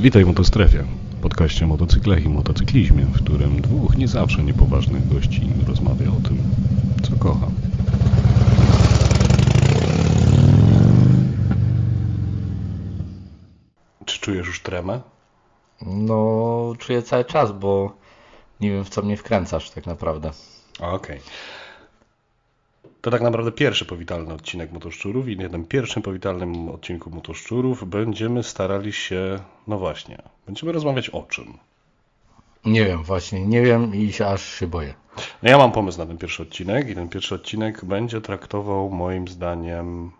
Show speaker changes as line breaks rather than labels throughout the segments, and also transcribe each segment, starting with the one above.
Witaj w Motostrefie, podcaście o motocyklach i motocyklizmie, w którym dwóch nie zawsze niepoważnych gości rozmawia o tym, co kocha. Czy czujesz już tremę?
No, czuję cały czas, bo nie wiem w co mnie wkręcasz tak naprawdę.
Okej. To tak naprawdę pierwszy powitalny odcinek Motoszczurów i na tym pierwszym powitalnym odcinku Motoszczurów będziemy starali się, no właśnie, będziemy rozmawiać o czym?
Nie wiem, właśnie, nie wiem i się aż się boję.
No ja mam pomysł na ten pierwszy odcinek i ten pierwszy odcinek będzie traktował moim zdaniem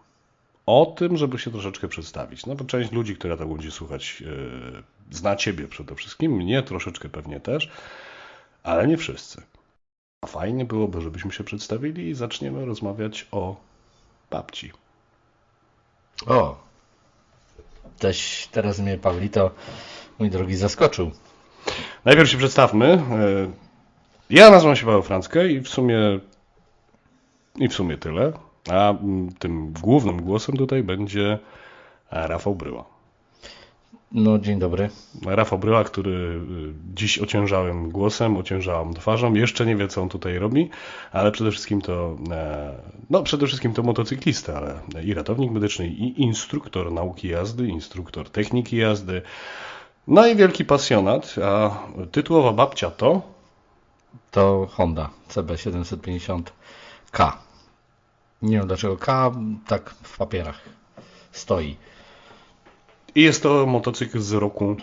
o tym, żeby się troszeczkę przedstawić. No bo część ludzi, która to będzie słuchać, yy, zna Ciebie przede wszystkim, mnie troszeczkę pewnie też, ale nie wszyscy. A Fajnie byłoby, żebyśmy się przedstawili i zaczniemy rozmawiać o babci.
O! Też teraz mnie Pawlito, mój drogi, zaskoczył.
Najpierw się przedstawmy. Yy, Ja nazywam się Paweł Franckę i w sumie i w sumie tyle. A tym głównym głosem tutaj będzie e, Rafał Bryła.
No, dzień dobry.
Rafał Bryła, który y, dziś ociężałym głosem, ociężałą twarzą, jeszcze nie wie, co on tutaj robi, ale przede wszystkim to, e, no przede wszystkim to motocyklista, ale i ratownik medyczny, i instruktor nauki jazdy, instruktor techniki jazdy, no i wielki pasjonat, a tytułowa babcia to...
To Honda CB750K. Nie wiem dlaczego K tak w papierach stoi.
I jest to motocykl z roku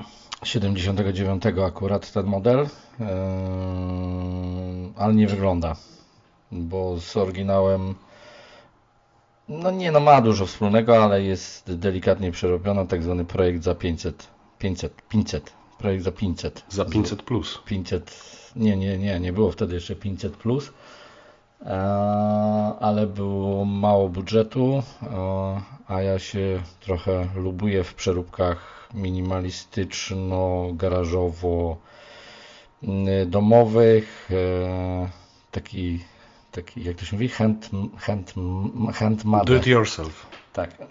79 akurat ten model, eee, ale nie wygląda, bo z oryginałem no nie no ma dużo wspólnego, ale jest delikatnie przerobiony, tak zwany projekt za 500, 500, 500, projekt za 500.
za 500 plus.
500, nie, nie, nie, nie było wtedy jeszcze 500 plus, ale było mało budżetu, e, a ja się trochę lubuję w przeróbkach minimalistyczno-garażowo mm, domowych, e, taki, taki jak to się mówi, hand, hand, hand
Do it yourself.
tak.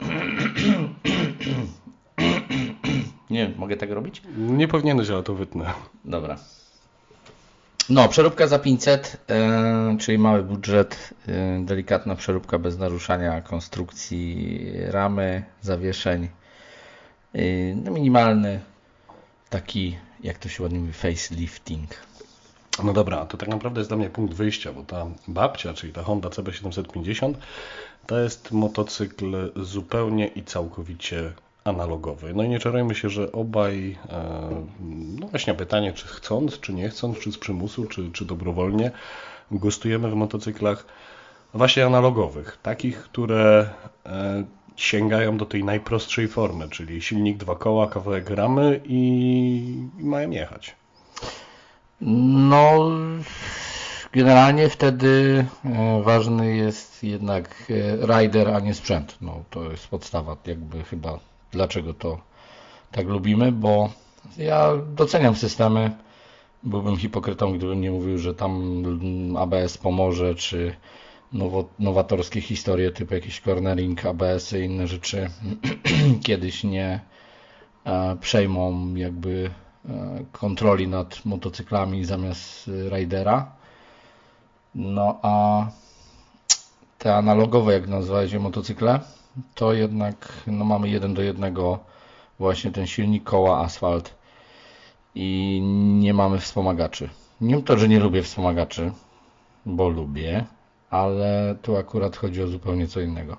Nie wiem, mogę tak robić?
Nie powinieneś, ale to wytnę.
Dobra. No, przeróbka za 500, e, czyli mały budżet, e, delikatna przeróbka bez naruszania konstrukcji ramy, zawieszeń. E, no, minimalny taki, jak to się ładnie mówi, facelifting.
No dobra, to tak naprawdę jest dla mnie punkt wyjścia, bo ta babcia, czyli ta Honda CB750, to jest motocykl zupełnie i całkowicie analogowy. No i nie czarujmy się, że obaj, e, no właśnie pytanie, czy chcąc, czy nie chcąc, czy z przymusu, czy, czy dobrowolnie, gustujemy w motocyklach właśnie analogowych, takich, które e, sięgają do tej najprostszej formy, czyli silnik, dwa koła, kawałek ramy i, i mają jechać.
No, generalnie wtedy e, ważny jest jednak rider, a nie sprzęt. No, to jest podstawa, jakby chyba dlaczego to tak lubimy, bo ja doceniam systemy. Byłbym hipokrytą, gdybym nie mówił, że tam ABS pomoże, czy nowo, nowatorskie historie typu jakiś cornering, ABS-y i inne rzeczy kiedyś nie e, przejmą jakby e, kontroli nad motocyklami zamiast ridera. No a te analogowe, jak nazywajcie motocykle, to jednak no, mamy jeden do jednego właśnie ten silnik, koła, asfalt i nie mamy wspomagaczy. Nie to, że nie lubię wspomagaczy, bo lubię, ale tu akurat chodzi o zupełnie co innego.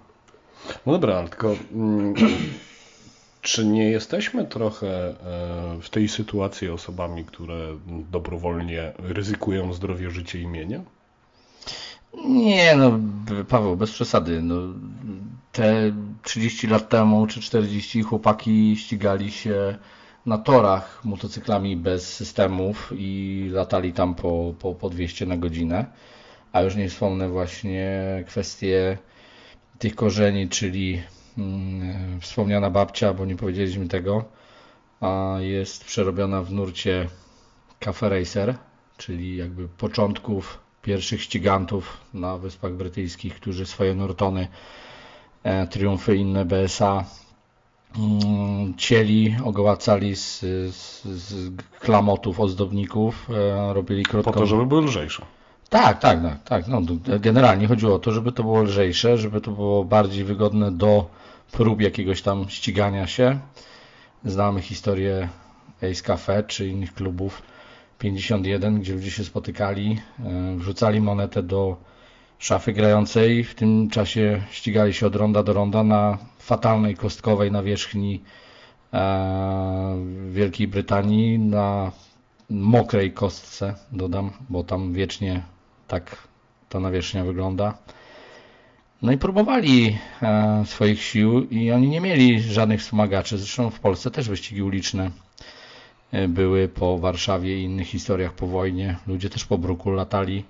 No dobra, ale tylko mm, czy nie jesteśmy trochę e, w tej sytuacji osobami, które dobrowolnie ryzykują zdrowie, życie i mienie?
Nie, no Paweł, bez przesady. No, te 30 lat temu czy 40 chłopaki ścigali się na torach motocyklami bez systemów i latali tam po, po, po 200 na godzinę. A już nie wspomnę właśnie kwestie tych korzeni, czyli mm, wspomniana babcia, bo nie powiedzieliśmy tego, a jest przerobiona w nurcie Cafe Racer, czyli jakby początków pierwszych ścigantów na Wyspach Brytyjskich, którzy swoje Nortony, e, Triumfy i inne BSA mm, cieli, ogołacali z, z, z klamotów, ozdobników, e, robili krótką...
Po to, żeby były lżejsze.
Tak, tak, tak, tak. No, generalnie chodziło o to, żeby to było lżejsze, żeby to było bardziej wygodne do prób jakiegoś tam ścigania się. Znamy historię Ace Cafe czy innych klubów 51, gdzie ludzie się spotykali, e, wrzucali monetę do szafy grającej, w tym czasie ścigali się od ronda do ronda na fatalnej kostkowej nawierzchni e, Wielkiej Brytanii, na mokrej kostce, dodam, bo tam wiecznie tak ta nawierzchnia wygląda. No i próbowali e, swoich sił i oni nie mieli żadnych wspomagaczy. Zresztą w Polsce też wyścigi uliczne e, były po Warszawie i innych historiach po wojnie. Ludzie też po bruku latali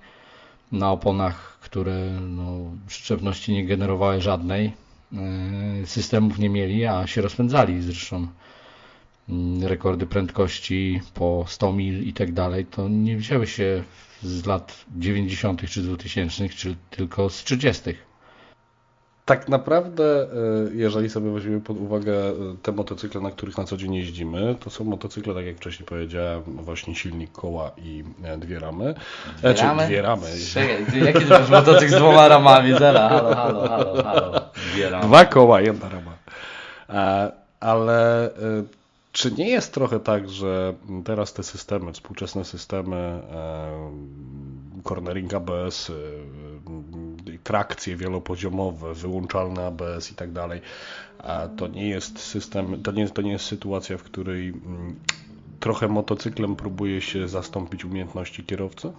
na oponach, które no, przyczepności nie generowały żadnej. E, systemów nie mieli, a się rozpędzali. Zresztą mm, rekordy prędkości po 100 mil i tak dalej, to nie wzięły się z lat 90. czy 2000, czy tylko z 30.
Tak naprawdę, e, jeżeli sobie weźmiemy pod uwagę e, te motocykle, na których na co dzień jeździmy, to są motocykle, tak jak wcześniej powiedziałem, właśnie silnik, koła i e, dwie ramy.
Dwie znaczy, ramy? Dwie ramy. Czekaj, jaki jest motocykl z dwoma ramami? Zera, halo, halo, halo, halo.
Dwie ramy. Dwa koła, jedna rama. Ale czy nie jest trochę tak, że teraz te systemy, współczesne systemy, cornering ABS, trakcje wielopoziomowe, wyłączalne ABS i tak dalej, to nie jest system, to nie, to nie jest sytuacja, w której mm, trochę motocyklem próbuje się zastąpić umiejętności kierowcy?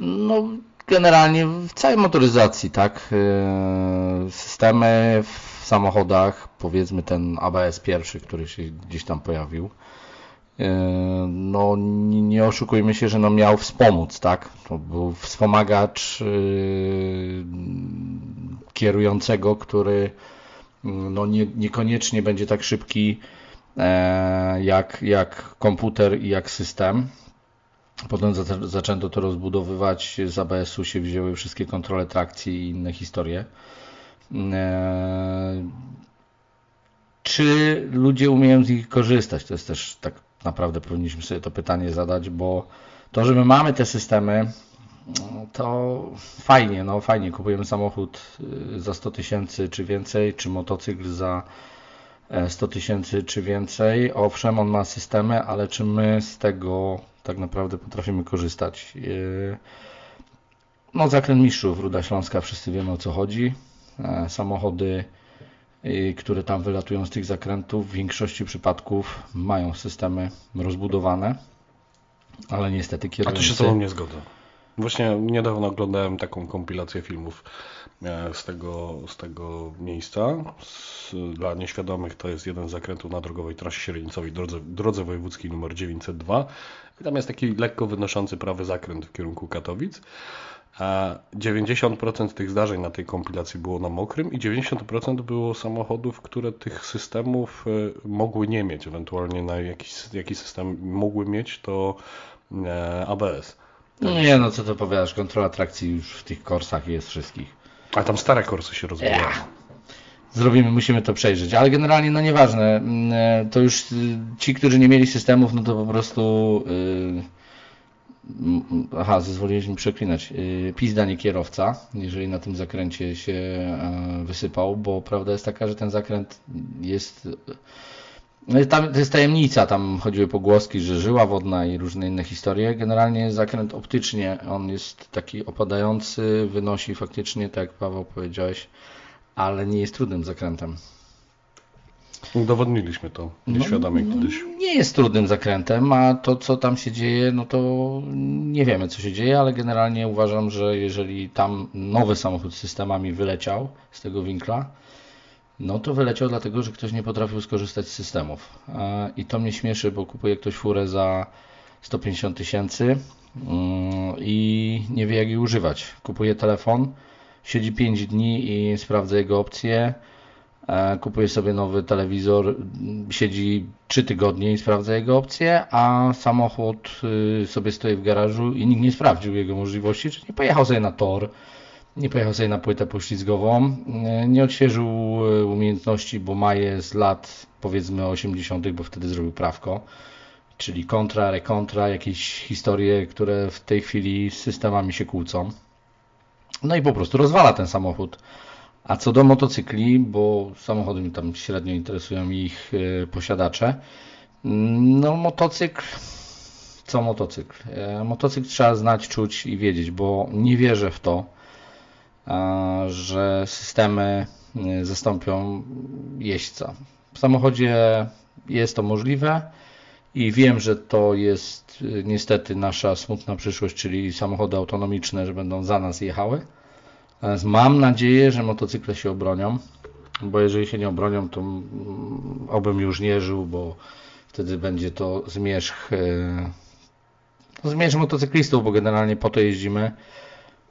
No, generalnie w całej motoryzacji, tak. E, systemy w samochodach, powiedzmy ten ABS pierwszy, który się gdzieś tam pojawił, no nie oszukujmy się, że no miał wspomóc, tak? To był wspomagacz e, kierującego, który no nie, niekoniecznie będzie tak szybki jak, jak komputer i jak system, Potem zaczęto to rozbudowywać, z ABS-u się wzięły wszystkie kontrole trakcji i inne historie. E, czy ludzie umieją z nich korzystać? To jest też tak naprawdę powinniśmy sobie to pytanie zadać, bo to, że my mamy te systemy, to fajnie, no fajnie, kupujemy samochód y, za 100 tysięcy czy więcej, czy motocykl za 100 e, tysięcy czy więcej. Owszem, on ma systemy, ale czy my z tego tak naprawdę potrafimy korzystać. E, no, zakręt mistrzów, Ruda Śląska, wszyscy wiemy o co chodzi. E, samochody, które tam wylatują z tych zakrętów, w większości przypadków mają systemy rozbudowane, ale niestety kierowcy...
A tu się z Tobą nie zgodzę. Właśnie niedawno oglądałem taką kompilację filmów z tego, z tego miejsca. Z, dla nieświadomych to jest jeden z zakrętów na drogowej trasie średnicowej, drodze, drodze wojewódzkiej numer 902. I tam jest taki lekko wynoszący prawy zakręt w kierunku Katowic. A 90% tych zdarzeń na tej kompilacji było na mokrym i 90% było samochodów, które tych systemów e, mogły nie mieć, ewentualnie na jakiś, jakiś system mogły mieć, to e, ABS.
No nie, no co to powiadasz, kontrola trakcji już w tych korsach jest wszystkich.
A tam stare korsy się rozwijają. Yeah.
Zrobimy, musimy to przejrzeć, ale generalnie no nieważne, mm, e, to już y, ci, którzy nie mieli systemów, no to po prostu yy, aha, zezwoliłeś mi przeklinać, yy, pizda nie kierowca, jeżeli na tym zakręcie się yy, wysypał, bo prawda jest taka, że ten zakręt jest tam, to jest tajemnica, tam chodziły pogłoski, że żyła wodna i różne inne historie. Generalnie zakręt optycznie, on jest taki opadający, wynosi faktycznie, tak jak Paweł powiedziałeś, ale nie jest trudnym zakrętem.
Udowodniliśmy to nieświadomie no, kiedyś.
Nie jest trudnym zakrętem, a to co tam się dzieje, no to nie wiemy co się dzieje, ale generalnie uważam, że jeżeli tam nowy samochód z systemami wyleciał z tego winkla, no to wyleciał dlatego, że ktoś nie potrafił skorzystać z systemów. I to mnie śmieszy, bo kupuje ktoś furę za 150 tysięcy mm, i nie wie jak jej używać. Kupuje telefon, siedzi 5 dni i sprawdza jego opcje. Kupuje sobie nowy telewizor, siedzi 3 tygodnie i sprawdza jego opcje, a samochód y, sobie stoi w garażu i nikt nie sprawdził jego możliwości, czyli nie pojechał sobie na tor, nie pojechał sobie na płytę poślizgową, e, nie odświeżył e, umiejętności, bo ma je z lat powiedzmy 80., bo wtedy zrobił prawko, czyli kontra, rekontra, jakieś historie, które w tej chwili z systemami się kłócą. No i po prostu rozwala ten samochód. A co do motocykli, bo samochody mi tam średnio interesują ich e, posiadacze, no motocykl, co motocykl? Motocykl trzeba znać, czuć i wiedzieć, bo nie wierzę w to, że systemy y, zastąpią jeźdźca. W samochodzie jest to możliwe i wiem, że to jest y, niestety nasza smutna przyszłość, czyli samochody autonomiczne, że będą za nas jechały. Natomiast mam nadzieję, że motocykle się obronią, bo jeżeli się nie obronią, to obym już nie żył, bo wtedy będzie to zmierzch, y, zmierzch motocyklistów, bo generalnie po to jeździmy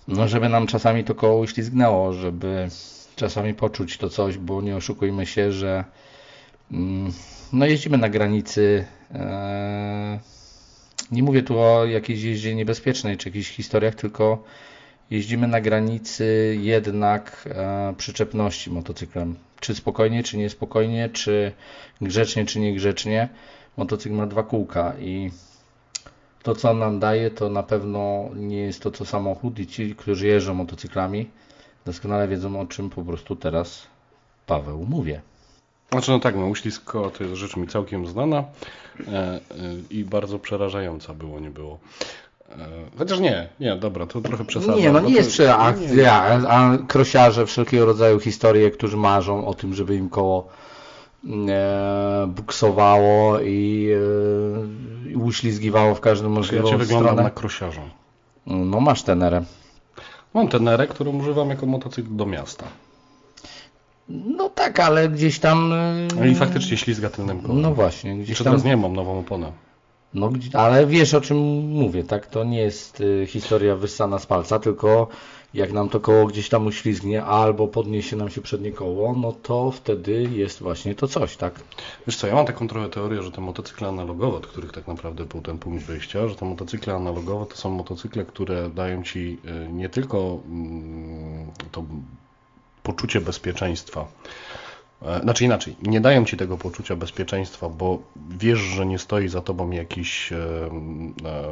no, żeby nam czasami to koło uślizgnęło, żeby czasami poczuć to coś, bo nie oszukujmy się, że mm, no jeździmy na granicy. E, nie mówię tu o jakiejś jeździe niebezpiecznej czy jakichś historiach, tylko jeździmy na granicy jednak e, przyczepności motocyklem. Czy spokojnie, czy niespokojnie, czy grzecznie, czy niegrzecznie. Motocykl ma dwa kółka i to, co on nam daje, to na pewno nie jest to, co samochód i ci, którzy jeżdżą motocyklami, doskonale wiedzą, o czym po prostu teraz Paweł mówię.
Znaczy no tak, no uślisko to jest rzecz mi całkiem znana e, e, i bardzo przerażająca było, nie było. E, chociaż nie, nie, dobra, to trochę przesadzam.
Nie, no nie jest przerażająca, a, a krosiarze wszelkiego rodzaju historie, którzy marzą o tym, żeby im koło e, buksowało i e, uślizgiwało w każdym możliwą
ja cię
stronę.
wyglądam na krosiarza.
No masz tenerę.
Mam tenerę, którą używam jako motocykl do miasta.
No tak, ale gdzieś tam... e,
No i faktycznie ślizga tylnym kołem.
No właśnie, gdzieś
Jeszcze
tam...
teraz nie mam nową oponę.
No, ale wiesz o czym mówię, tak? To nie jest y, historia wyssana z palca, tylko jak nam to koło gdzieś tam uślizgnie albo podniesie nam się przednie koło, no to wtedy jest właśnie to coś, tak?
Wiesz co, ja mam taką trochę teorię, że te motocykle analogowe, od których tak naprawdę był ten punkt wyjścia, że te motocykle analogowe to są motocykle, które dają Ci y, nie tylko mm, to poczucie bezpieczeństwa, Znaczy inaczej, nie dają ci tego poczucia bezpieczeństwa, bo wiesz, że nie stoi za tobą jakiś e, e,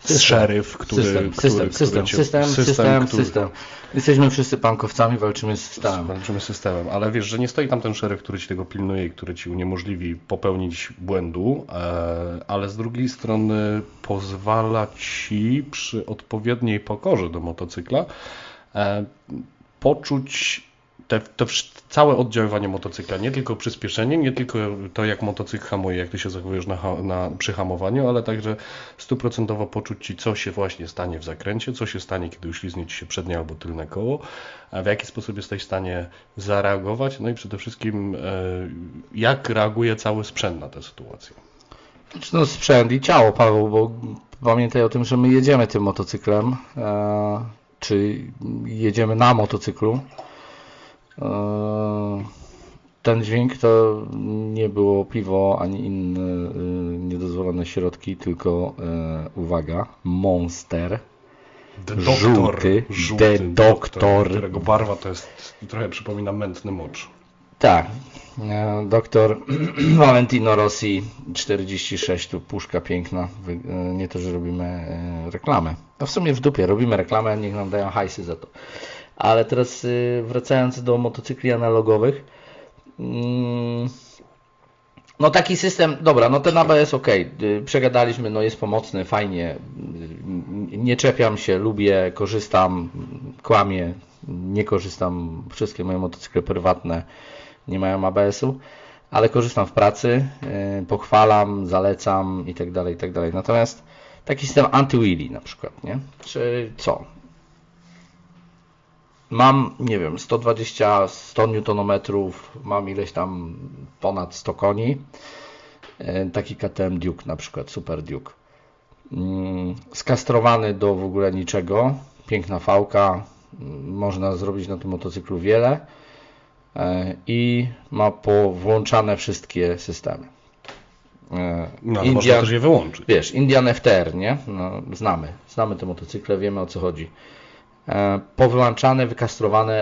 System.
szeryf, który,
system,
który,
system,
który
system,
cię-
system, system,
który-
system. Jesteśmy wszyscy pankowcami, walczymy z systemem.
Walczymy z systemem, ale wiesz, że nie stoi tam ten szeryf, który ci tego pilnuje i który ci uniemożliwi popełnić błędu, e, ale z drugiej strony pozwala ci przy odpowiedniej pokorze do motocykla e, poczuć te, to całe oddziaływanie motocykla, nie tylko przyspieszenie, nie tylko to, jak motocykl hamuje, jak ty się zachowujesz na, na, przy hamowaniu, ale także stuprocentowo poczuć ci, co się właśnie stanie w zakręcie, co się stanie, kiedy uślizgnie ci się przednie albo tylne koło, a w jaki sposób jesteś w stanie zareagować, no i przede wszystkim e, jak reaguje cały sprzęt na tę sytuację.
Znaczy, No sprzęt i ciało, Paweł, bo pamiętaj o tym, że my jedziemy tym motocyklem, e, czy jedziemy na motocyklu. E, ten dźwięk to nie było piwo ani inne e, niedozwolone środki, tylko e, uwaga, Monster.
The
Żółty, The Doctor.
którego barwa to jest, trochę przypomina mętny mocz.
Tak, e, doktor Valentino Rossi 46, tu puszka piękna, nie to, że robimy reklamę. No w sumie w dupie, robimy reklamę, niech nam dają hajsy za to. Ale teraz e, wracając do motocykli analogowych, mm, no taki system, dobra, no ten ABS ok, y, przegadaliśmy, no jest pomocny, fajnie, y, nie czepiam się, lubię, korzystam, kłamię, nie korzystam, wszystkie moje motocykle prywatne nie mają ABS-u, ale korzystam w pracy, y, pochwalam, zalecam i tak dalej, i tak dalej. Natomiast taki system anti-wheelie na przykład, nie? Czy co? Mam, nie wiem, 120, 100 Nm, mam ileś tam ponad 100 koni. E, Taki KTM Duke na przykład, Super Duke. Mm, Skastrowany do w ogóle niczego. Piękna fałka. Można zrobić na tym motocyklu wiele. E, I ma powłączane wszystkie systemy. E,
No, ale można
Indian-
też je wyłączyć.
Wiesz, Indian FTR, nie? No, znamy. Znamy te motocykle, wiemy o co chodzi. E, powyłączane, wykastrowane